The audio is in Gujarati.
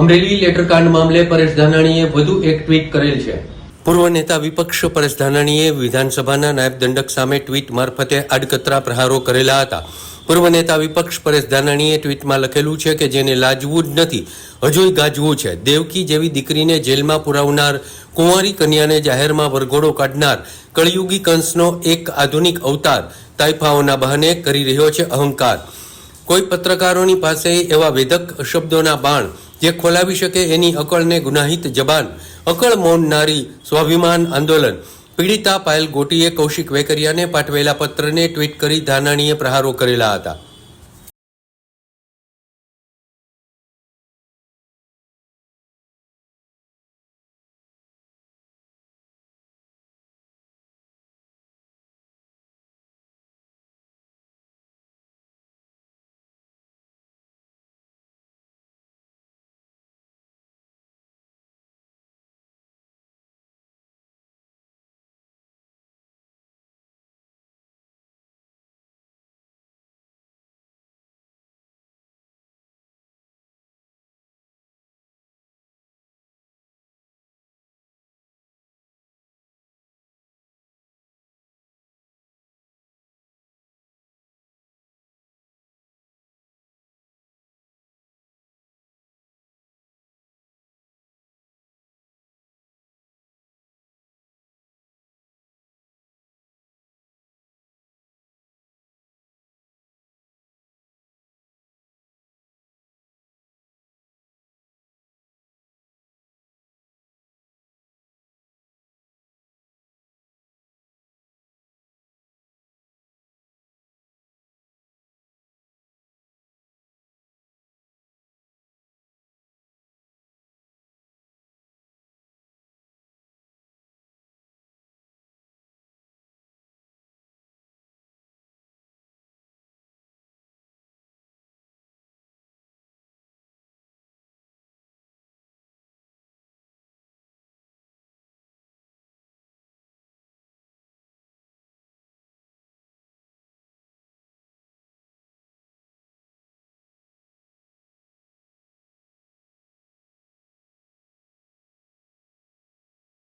અમરેલી લેટરકાંડ મામલે પરેશ ધાનાણીએ વધુ એક ટ્વીટ કરેલ છે. પૂર્વ નેતા વિપક્ષ પરેશ ધાનાણીએ વિધાનસભાના નાયબ દંડક સામે ટ્વીટ મારફતે આડકતરા પ્રહારો કરેલા હતા. પૂર્વ નેતા વિપક્ષ પરેશ ધાનાણીએ ટ્વીટમાં લખેલું છે કે જેને લાજવું જ નથી, હજુય ગાજવું છે. દેવકી જેવી દીકરીને જેલમાં પુરાવનાર, કુંવારી કન્યાને જાહેરમાં વરઘોડો કાઢનાર, કળિયુગી કંસનો એક આધુનિક અવતાર તાઇફાઓના બહાને કરી રહ્યો છે અહંકાર. કોઈ પત્રકારોની પાસે એવા વેધક શબ્દોના બાણ જે ખોલાવી શકે એની અકળને ગુનાહિત જબાન, અકળ મૌનનારી સ્વાભિમાન આંદોલન, પીડિતા પાયલ ગોટીએ કૌશિક વેકરિયાને પાઠવેલા પત્રને ટ્વીટ કરી ધાનાણીએ પ્રહારો કરેલા હતા.